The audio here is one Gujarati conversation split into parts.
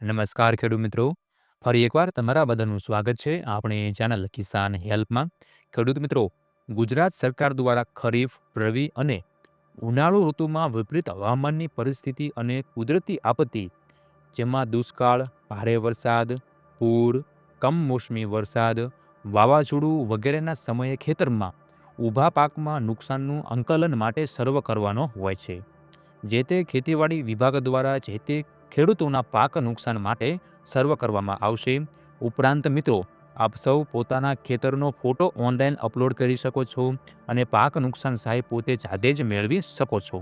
નમસ્કાર ખેડૂત મિત્રો. ફરી એકવાર તમારા બધાનું સ્વાગત છે આપણી ચેનલ કિસાન હેલ્પમાં. ખેડૂત મિત્રો, ગુજરાત સરકાર દ્વારા ખરીફ, રવિ અને ઉનાળુ ઋતુમાં વિપરીત હવામાનની પરિસ્થિતિ અને કુદરતી આપત્તિ, જેમાં દુષ્કાળ, ભારે વરસાદ, પૂર, કમોસમી વરસાદ, વાવાઝોડું વગેરેના સમયે ખેતરમાં ઊભા પાકમાં નુકસાનનું અંકલન માટે સર્વ કરવાનો હોય છે. જે તે ખેતીવાડી વિભાગ દ્વારા જે તે ખેડૂતોના પાક નુકસાન માટે સર્વ કરવામાં આવશે. ઉપરાંત મિત્રો, આપ સૌ પોતાના ખેતરનો ફોટો ઓનલાઈન અપલોડ કરી શકો છો અને પાક નુકસાન સહાય પોતે જાતે જ મેળવી શકો છો.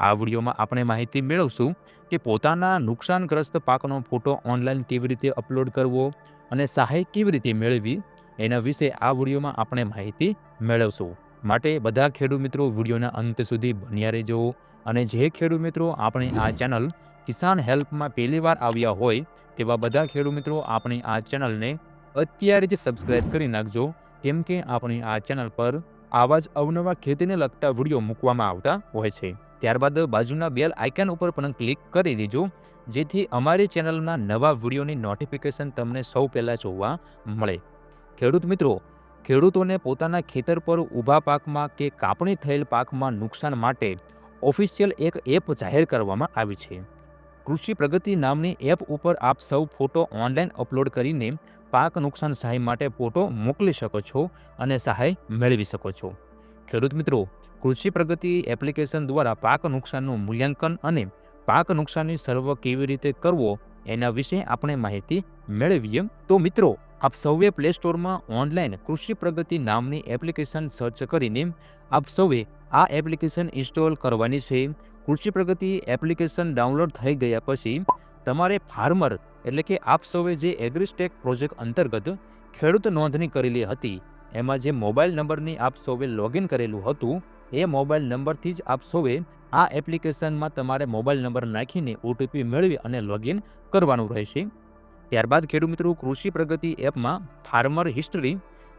આ વિડીયોમાં આપણે માહિતી મેળવશું કે પોતાના નુકસાનગ્રસ્ત પાકનો ફોટો ઓનલાઈન કેવી રીતે અપલોડ કરવો અને સહાય કેવી રીતે મેળવી એના વિશે આ વિડીયોમાં આપણે માહિતી મેળવશું. માટે બધા ખેડૂત મિત્રો વિડીયોના અંત સુધી બન્યા રહેજો. અને જે ખેડૂત મિત્રો આપણે આ ચેનલ કિસાન હેલ્પમાં પહેલીવાર આવ્યા હોય, તેવા બધા ખેડૂત મિત્રો આપણે આ ચેનલને અત્યારે જ સબસ્ક્રાઇબ કરી નાખજો. કેમ કે આપણે આ ચેનલ પર આવા જ અવનવા ખેતીને લગતા વીડિયો મૂકવામાં આવતા હોય છે. ત્યારબાદ બાજુના બેલ આઇકન ઉપર પણ ક્લિક કરી દેજો, જેથી અમારી ચેનલના નવા વિડીયોની નોટિફિકેશન તમને સૌ પહેલાં જોવા મળે. ખેડૂત મિત્રો ખેડૂતોને પોતાના ખેતર પર ઊભા પાકમાં કે કાપણી થયેલ પાકમાં નુકસાન માટે ઓફિશિયલ એક એપ જાહેર કરવામાં આવી છે. કૃષિ પ્રગતિ નામની એપ ઉપર આપ સૌ ફોટો ઓનલાઈન અપલોડ કરીને પાક નુકસાન સહાય માટે ફોટો મોકલી શકો છો અને સહાય મેળવી શકો છો. ખેડૂત મિત્રો, કૃષિ પ્રગતિ એપ્લિકેશન દ્વારા પાક નુકસાનનું મૂલ્યાંકન અને પાક નુકસાનની સર્વ કેવી રીતે કરવો એના વિશે આપણે માહિતી મેળવીએ તો મિત્રો આપ સૌએ પ્લે સ્ટોરમાં ઓનલાઈન કૃષિ પ્રગતિ નામની એપ્લિકેશન સર્ચ કરીને આપ સૌએ આ એપ્લિકેશન ઇન્સ્ટોલ કરવાની છે. કૃષિ પ્રગતિ એપ્લિકેશન ડાઉનલોડ થઈ ગયા પછી તમારે ફાર્મર એટલે કે આપ સૌએ જે એગ્રીસ્ટેક પ્રોજેક્ટ અંતર્ગત ખેડૂત નોંધણી કરેલી હતી, એમાં જે મોબાઈલ નંબરની આપ સૌએ લોગિન કરેલું હતું, એ મોબાઈલ નંબરથી જ આપ સૌએ આ એપ્લિકેશનમાં તમારે મોબાઈલ નંબર નાખીને ઓટીપી મેળવી અને લોગિન કરવાનું રહેશે. ત્યારબાદ ખેડૂત મિત્રો કૃષિ પ્રગતિ એપમાં ફાર્મર હિસ્ટરી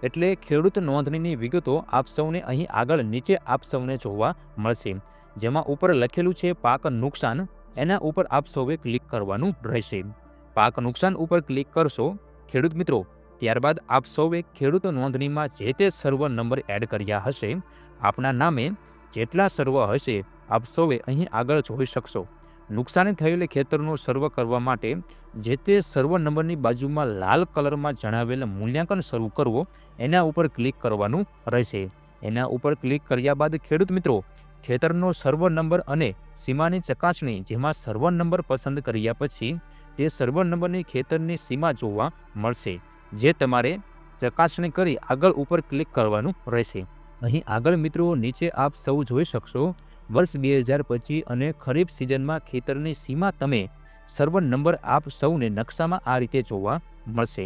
એટલે ખેડૂત નોંધણીની વિગતો આપ સૌને અહીં આગળ નીચે આપ સૌને જોવા મળશે. જેમાં ઉપર લખેલું છે પાક નુકસાન, એના ઉપર આપ સૌએ ક્લિક કરવાનું રહેશે. પાક નુકસાન ઉપર ક્લિક કરશો, ખેડૂત મિત્રો, ત્યારબાદ આપ સૌએ ખેડૂત નોંધણીમાં જે તે સર્વ નંબર એડ કર્યા હશે, આપના નામે જેટલા સર્વ હશે, આપ સૌએ અહીં આગળ જોઈ શકશો. નુકસાની થયેલી ખેતરનો સર્વ કરવા માટે જે તે સર્વ નંબરની બાજુમાં લાલ કલરમાં જણાવેલ મૂલ્યાંકન શરૂ કરવો, એના ઉપર ક્લિક કરવાનું રહેશે. એના ઉપર ક્લિક કર્યા બાદ ખેડૂત મિત્રો, ખેતરનો સર્વ નંબર અને સીમાની ચકાસણી જેમાં સર્વ નંબર પસંદ કર્યા પછી તે સર્વ નંબરની ખેતરની સીમા જોવા મળશે, જે તમારે ચકાસણી કરી આગળ ઉપર ક્લિક કરવાનું રહેશે. અહીં આગળ મિત્રો નીચે આપ સૌ જોઈ શકશો વર્ષ બે હજાર પચીસ અને ખરીફ સિઝનમાં ખેતરની સીમા તમે સર્વ નંબર આપ સૌને નકશામાં આ રીતે જોવા મળશે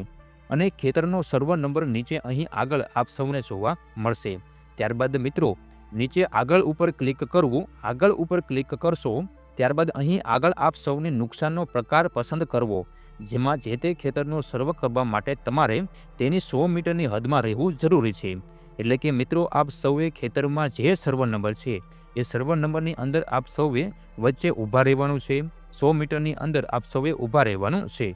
અને ખેતરનો સર્વ નંબર નીચે અહીં આગળ આપ સૌને જોવા મળશે. ત્યારબાદ મિત્રો, નીચે આગળ ઉપર ક્લિક કરવું, આગળ ઉપર ક્લિક કરશો, ત્યારબાદ અહીં આગળ આપ સૌને નુકસાનનો પ્રકાર પસંદ કરવો, જેમાં જે તે ખેતરનો સર્વ કરવા માટે તમારે તેની સો મીટરની હદમાં રહેવું જરૂરી છે. એટલે કે મિત્રો, આપ સૌએ ખેતરમાં જે સર્વ નંબર છે, એ સર્વ નંબરની અંદર આપ સૌએ વચ્ચે ઊભા રહેવાનું છે. સો મીટરની અંદર આપ સૌએ ઊભા રહેવાનું છે.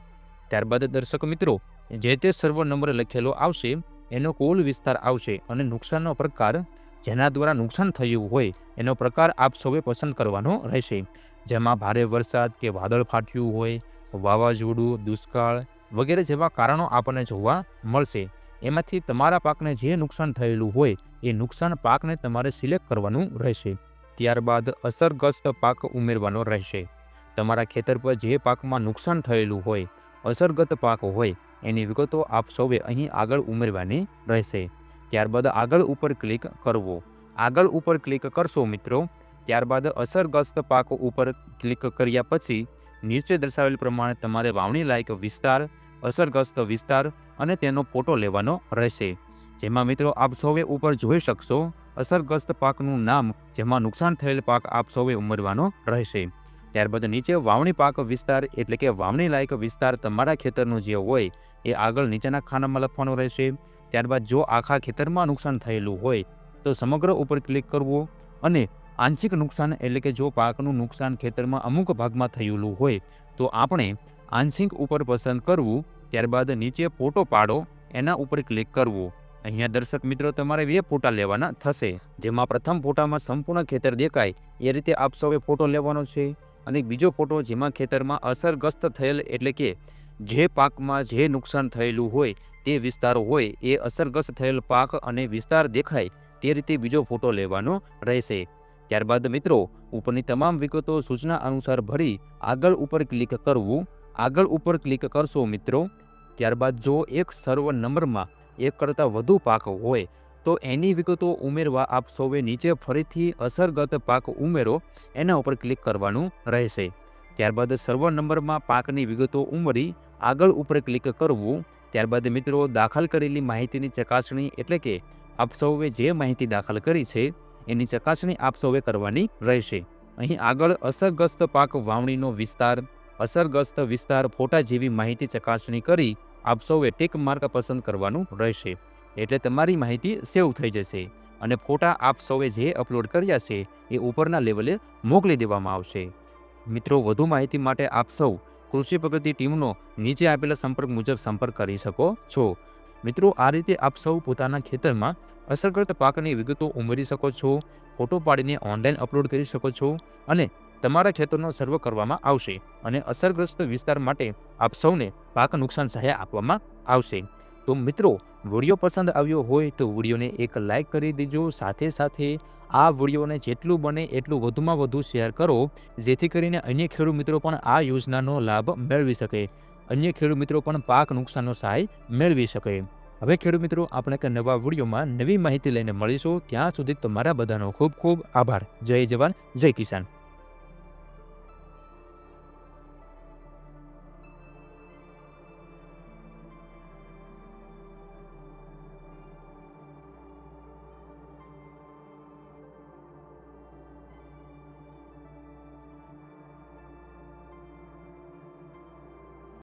ત્યારબાદ દર્શક મિત્રો, જે તે સર્વ નંબર લખેલો આવશે, એનો કુલ વિસ્તાર આવશે અને નુકસાનનો પ્રકાર જેના દ્વારા નુકસાન થયું હોય, એનો પ્રકાર આપ સૌએ પસંદ કરવાનો રહેશે. જેમાં ભારે વરસાદ કે વાદળ ફાટ્યું હોય, વાવાઝોડું, દુષ્કાળ વગેરે જેવા કારણો આપણને જોવા મળશે. એમાંથી તમારા પાકને જે નુકસાન થયેલું હોય, એ નુકસાન પાકને તમારે સિલેક્ટ કરવાનું રહેશે. ત્યારબાદ અસરગ્રસ્ત પાક ઉમેરવાનો રહેશે. તમારા ખેતર પર જે પાકમાં નુકસાન થયેલું હોય, અસરગત પાક હોય, એની વિગતો આપ સૌએ અહીં આગળ ઉમેરવાની રહેશે. ત્યારબાદ આગળ ઉપર ક્લિક કરવો. આગળ ઉપર ક્લિક કરશો મિત્રો. ત્યારબાદ અસરગ્રસ્ત પાક ઉપર ક્લિક કર્યા પછી નીચે દર્શાવેલ પ્રમાણે તમારે વાવણી લાયક વિસ્તાર અસરગ્રસ્ત વિસ્તાર અને તેનો ફોટો લેવાનો રહેશે. જેમાં મિત્રો, આપ સૌએ ઉપર જોઈ શકશો, અસરગ્રસ્ત પાકનું નામ, જેમાં નુકસાન થયેલ પાક આપ સૌએ ઉમેરવાનો રહેશે. ત્યારબાદ નીચે વાવણી પાક વિસ્તાર, એટલે કે વાવણી લાયક વિસ્તાર તમારા ખેતરનું જે હોય, એ આગળ નીચેના ખાનામાં લખવાનો રહેશે. ત્યારબાદ જો આખા ખેતરમાં નુકસાન થયેલું હોય, તો સમગ્ર ઉપર ક્લિક કરવું અને આંશિક નુકસાન, એટલે કે જો પાકનું નુકસાન ખેતરમાં અમુક ભાગમાં થયેલું હોય, તો આપણે આંશિક ઉપર પસંદ કરવું, ત્યારબાદ નીચે ફોટો પાડો, એના ઉપર ક્લિક કરવું. અહીંયા દર્શક મિત્રો, તમારે બે ફોટા લેવાના થશે. જેમાં પ્રથમ ફોટામાં સંપૂર્ણ ખેતર દેખાય. એ રીતે આપ સૌએ ફોટો લેવાનો છે. અને બીજો ફોટો જેમાં ખેતરમાં અસરગ્રસ્ત થયેલ એટલે કે જે પાકમાં જે નુકસાન થયેલું હોય, તે વિસ્તાર હોય, એ અસરગ્રસ્ત થયેલ પાક અને વિસ્તાર દેખાય, તે રીતે બીજો ફોટો લેવાનો રહેશે. ત્યારબાદ મિત્રો, ઉપરની તમામ વિગતો સૂચના અનુસાર ભરી આગળ ઉપર ક્લિક કરવું. આગળ ઉપર ક્લિક કરશો મિત્રો, ત્યારબાદ જો એક સર્વ નંબરમાં એક કરતાં વધુ પાક હોય, તો એની વિગતો ઉમેરવા આપ સૌએ નીચે ફરીથી અસરગત પાક ઉમેરો, એના ઉપર ક્લિક કરવાનું રહેશે. ત્યારબાદ સર્વ નંબરમાં પાકની વિગતો ઉમેરી, આગળ ઉપર ક્લિક કરવું, ત્યારબાદ મિત્રો દાખલ કરેલી માહિતીની ચકાસણી એટલે કે આપ સૌએ જે માહિતી દાખલ કરી છે, એની ચકાસણી આપ સૌએ કરવાની રહેશે. અહીં આગળ અસરગ્રસ્ત પાક વાવણીનો વિસ્તાર અસરગ્રસ્ત વિસ્તાર ફોટા જેવી માહિતી ચકાસણી કરી આપ સૌએ ટેક માર્ક પસંદ કરવાનું રહેશે. એટલે તમારી માહિતી સેવ થઈ જશે અને ફોટા આપ સૌએ જે અપલોડ કર્યા છે એ ઉપરના લેવલે મોકલી દેવામાં આવશે. મિત્રો, વધુ માહિતી માટે આપ સૌ કૃષિ પ્રગતિ ટીમનો નીચે આપેલા સંપર્ક મુજબ સંપર્ક કરી શકો છો. મિત્રો, આ રીતે આપ સૌ પોતાના ખેતરમાં અસરગ્રસ્ત પાકની વિગતો ઉમેરી શકો છો, ફોટો પાડીને ઓનલાઈન અપલોડ કરી શકો છો અને તમારા ખેતરનો સર્વે કરવામાં આવશે અને અસરગ્રસ્ત વિસ્તાર માટે આપ સૌને પાક નુકસાન સહાય આપવામાં આવશે. તો મિત્રો, વીડિયો પસંદ આવ્યો હોય તો વિડીયોને એક લાઇક કરી દેજો, સાથે સાથે આ વિડીયોને જેટલું બને એટલું વધુમાં વધુ શેર કરો, જેથી કરીને અન્ય ખેડૂત મિત્રો પણ આ યોજનાનો લાભ મેળવી શકે. અન્ય ખેડૂત મિત્રો પણ પાક નુકસાનનો સહાય મેળવી શકે. હવે ખેડૂત મિત્રો, આપણે એક નવા વિડીયોમાં નવી માહિતી લઈને મળીશું. ત્યાં સુધી તમારા બધાનો ખૂબ ખૂબ આભાર. જય જવાન, જય કિસાન.